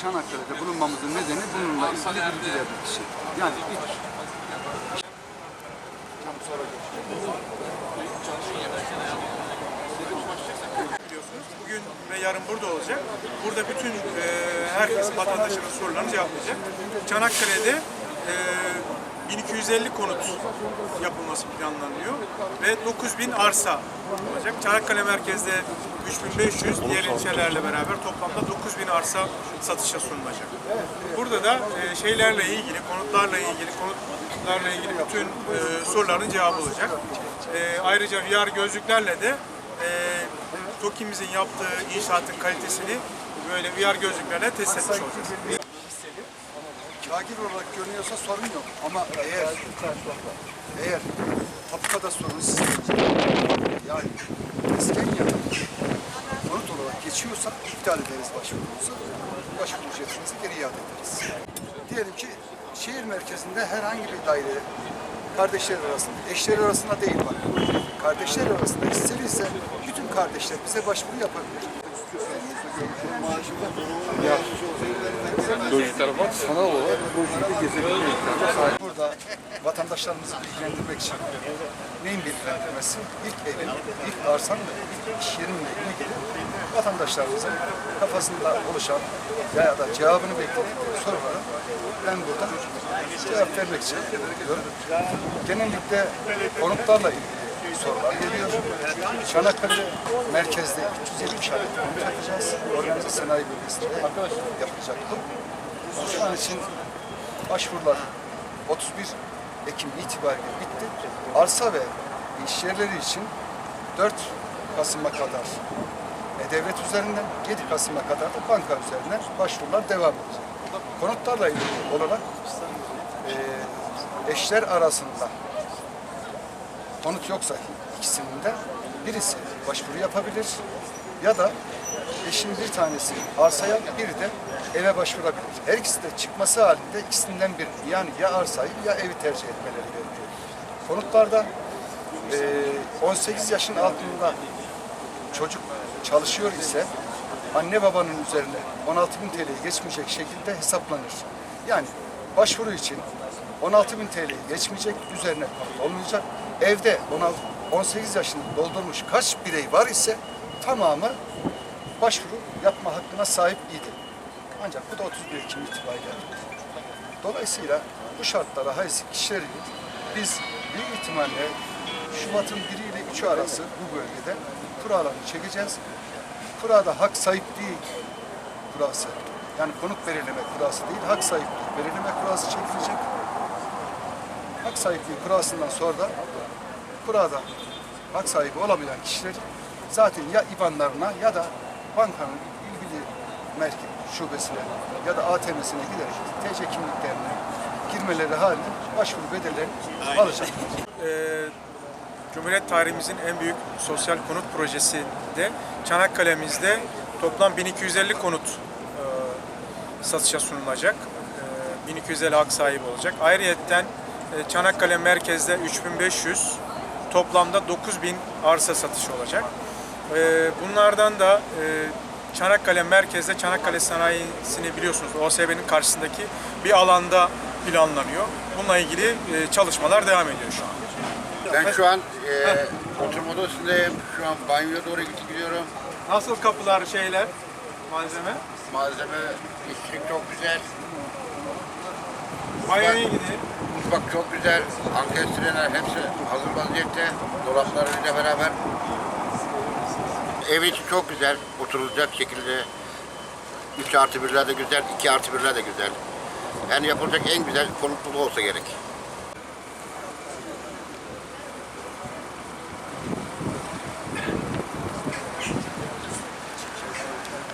Çanakkale'de bulunmamızın nedeni bununla ilgili bilgi vermek için. Yani ilk biliyorsunuz. Bugün ve yarın burada olacak. Burada bütün e, herkes vatandaşların sorularını cevaplayacak. Çanakkale'de e, 1250 konut yapılması planlanıyor ve 9000 arsa olacak. Çanakkale merkezde 3500, diğer ilçelerle beraber toplamda 9000 arsa satışa sunulacak. Burada da e, şeylerle ilgili, konutlarla ilgili, konutlarla ilgili bütün e, soruların cevabı olacak. E, ayrıca VR gözlüklerle de TOKİ'mizin yaptığı inşaatın kalitesini böyle VR gözlüklerle test etmiş olacağız. Kagir olarak görünüyorsa sorun yok. Ama eğer eğer tapukada sorun sizin yani mesken ya konut olarak geçiyorsa iptal ederiz başvurumuzu. Başvuru ücretimizi geri iade ederiz. Diyelim ki şehir merkezinde herhangi bir daire kardeşler arasında, eşler arasında değil bak. Kardeşler arasında isterse bütün kardeşler bize başvuru yapabilir. Sanal olarak projeyi gezebilme imkanına sahip. Burada vatandaşlarımızı bilgilendirmek için neyin bilgilendirmesi? İlk evin, ilk arsanın ve ilk iş yerinle ilgili vatandaşlarımızın kafasında oluşan ya da cevabını bekledikleri sorulara ben burada cevap vermek için yapıyorum. Genellikle konutlarla ilgili sorular geliyor. Çanakkale merkezde 370 adet konut yapacağız. Organize sanayi bölgesinde yapılacak bu. Şu an için başvurular 31 Ekim itibariyle bitti. Arsa ve iş yerleri için 4 Kasım'a kadar e-devlet üzerinden 7 Kasım'a kadar da banka üzerinden başvurular devam edecek. Konutlarla ilgili olarak e, eşler arasında konut yoksa ikisinin de birisi başvuru yapabilir ya da eşin bir tanesi arsaya biri de eve başvurabilir. Her ikisi de çıkması halinde ikisinden bir yani ya arsayı ya evi tercih etmeleri gerekiyor. Konutlarda eee, 18 yaşın altında çocuk çalışıyor ise anne babanın üzerine 16.000 TL'yi geçmeyecek şekilde hesaplanır. Yani başvuru için 16.000 TL'yi geçmeyecek, üzerine olmayacak. Evde 16, 18 yaşını doldurmuş kaç birey var ise tamamı başvuru yapma hakkına sahip idi. Ancak bu da 31 Ekim itibariyle. Dolayısıyla bu şartlara haiz kişileri biz büyük ihtimalle Şubat'ın 1 ile 3'ü arası bu bölgede kura alanı çekeceğiz. Kurada hak sahipliği kurası. Yani konut belirleme kurası değil, hak sahipliği belirleme kurası çekilecek. Hak sahipliği kurasından sonra da kurada hak sahibi olamayan kişiler zaten ya IBAN'larına ya da bankanın ilgili merkez şubesine ya da ATM'sine giderek TC kimliklerine girmeleri halinde başvuru bedellerini alacaklar. Ee, Cumhuriyet tarihimizin en büyük sosyal konut projesi de Çanakkale'mizde toplam 1250 konut e, satışa sunulacak. E, 1250 hak sahibi olacak. Ayrıyeten Çanakkale merkezde 3500 toplamda 9000 arsa satışı olacak. E, bunlardan da e, Çanakkale merkezde Çanakkale sanayisini biliyorsunuz OSB'nin karşısındaki bir alanda planlanıyor. Bununla ilgili e, çalışmalar devam ediyor şu an. Ben şu an e, oturma odasındayım. Şu an banyoya doğru gidiyorum. Nasıl kapılar, şeyler, malzeme? Malzeme, işçilik çok güzel. Banyoya gidin. Mutfak çok güzel. Ankestreler hepsi hazır vaziyette. Dolaplarıyla beraber. Ev içi çok güzel. Oturulacak şekilde. 3 artı 1'ler de güzel, 2 artı 1'ler de güzel. Yani yapılacak en güzel konut olsa gerek.